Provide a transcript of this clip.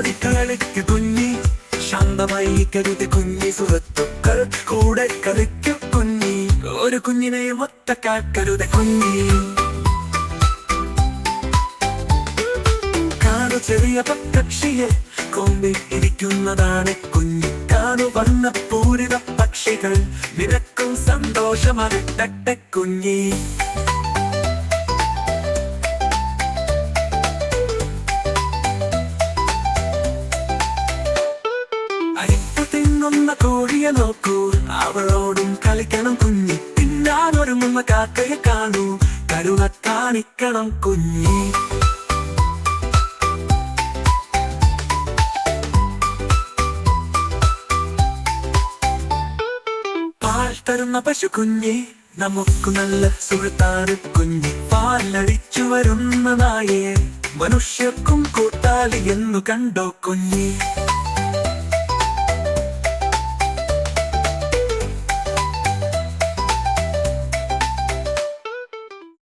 ഓടിക്കളിക്ക് കുഞ്ഞി ശാന്തമായി കരുതി കുഞ്ഞി സുഹൃത്തുക്കൾ കൂടെ കളിക്കു കുഞ്ഞി. ഒരു കുഞ്ഞിനെ ഒറ്റക്കാക്കരുത് കുഞ്ഞി. കാണു ചെറിയ പക്ഷിയെ കൊമ്പി ഇരിക്കുന്നതാണ് കുഞ്ഞി. കാണു വന്ന പൂരിത പക്ഷികൾ നിനക്കും സന്തോഷമാകട്ടെ കുഞ്ഞി. തിന്നുന്ന കോഴിയെ നോക്കൂ. അവളോടും കളിക്കണം കുഞ്ഞി. തിന്നാനൊരുങ്ങുന്ന കാക്കയെ കാണൂ. കരുണ കാണിക്കണം കുഞ്ഞി. പാൽ തരുന്ന പശു കുഞ്ഞി നമുക്ക് നല്ല സുഹൃത്താണ് കുഞ്ഞി. പാലടിച്ചു വരുന്ന നായയെ മനുഷ്യർക്കും കൂട്ടാളി എന്നു കണ്ടോ കുഞ്ഞി?